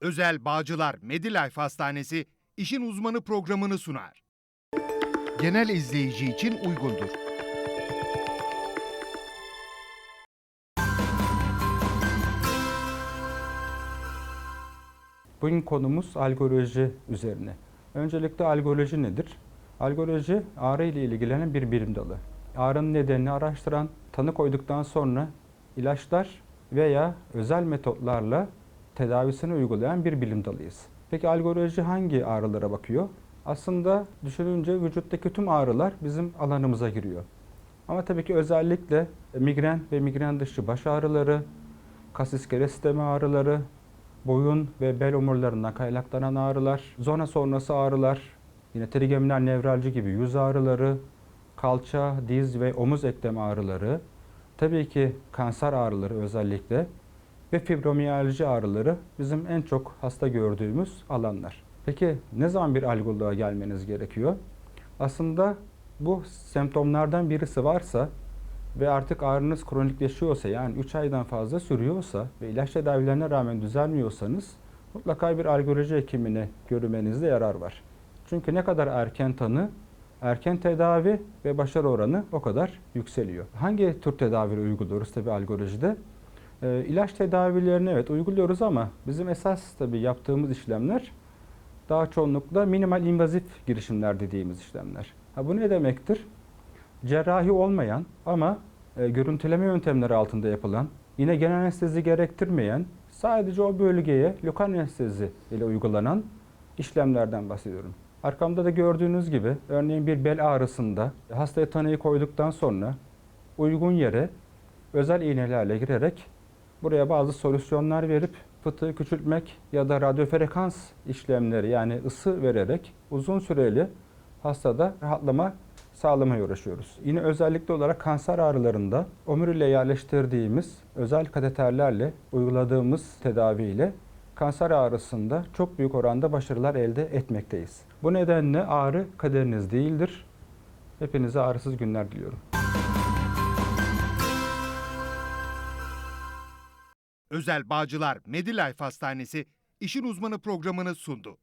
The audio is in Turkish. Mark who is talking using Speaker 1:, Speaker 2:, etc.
Speaker 1: Özel Bağcılar Medilife Hastanesi işin uzmanı programını sunar. Genel izleyici için uygundur.
Speaker 2: Bugün konumuz algoloji üzerine. Öncelikle algoloji nedir? Algoloji ağrı ile ilgilenen bir bilim dalı. Ağrının nedenini araştıran, tanı koyduktan sonra ilaçlar veya özel metotlarla tedavisini uygulayan bir bilim dalıyız. Peki algoloji hangi ağrılara bakıyor? Aslında düşününce vücuttaki tüm ağrılar bizim alanımıza giriyor. Ama tabii ki özellikle migren ve migren dışı baş ağrıları, kas iskelet sistemi ağrıları, boyun ve bel omurlarından kaynaklanan ağrılar, zona sonrası ağrılar, yine trigeminal nevralji gibi yüz ağrıları, kalça, diz ve omuz eklem ağrıları, tabii ki kanser ağrıları özellikle ve fibromiyalji ağrıları bizim en çok hasta gördüğümüz alanlar. Peki ne zaman bir algoloğa gelmeniz gerekiyor? Aslında bu semptomlardan birisi varsa ve artık ağrınız kronikleşiyorsa yani 3 aydan fazla sürüyorsa ve ilaç tedavilerine rağmen düzelmiyorsanız mutlaka bir algoloji hekimine görünmenizde yarar var. Çünkü ne kadar erken tanı, erken tedavi ve başarı oranı o kadar yükseliyor. Hangi tür tedavileri uyguluyoruz tabii algolojide? Ee, ilaç tedavilerini evet uyguluyoruz ama bizim esas tabii yaptığımız işlemler daha çoğunlukla minimal invazif girişimler dediğimiz işlemler. Ha, bu ne demektir? cerrahi olmayan ama e, görüntüleme yöntemleri altında yapılan, yine genel anestezi gerektirmeyen, sadece o bölgeye lokal anestezi ile uygulanan işlemlerden bahsediyorum. Arkamda da gördüğünüz gibi örneğin bir bel ağrısında hastaya tanıyı koyduktan sonra uygun yere özel iğnelerle girerek buraya bazı solüsyonlar verip fıtığı küçültmek ya da radyofrekans işlemleri yani ısı vererek uzun süreli hastada rahatlama sağlamaya uğraşıyoruz. Yine özellikle olarak kanser ağrılarında omuriyle yerleştirdiğimiz özel kateterlerle uyguladığımız tedaviyle kanser ağrısında çok büyük oranda başarılar elde etmekteyiz. Bu nedenle ağrı kaderiniz değildir. Hepinize ağrısız günler diliyorum.
Speaker 1: Özel Bağcılar Medilife Hastanesi işin uzmanı programını sundu.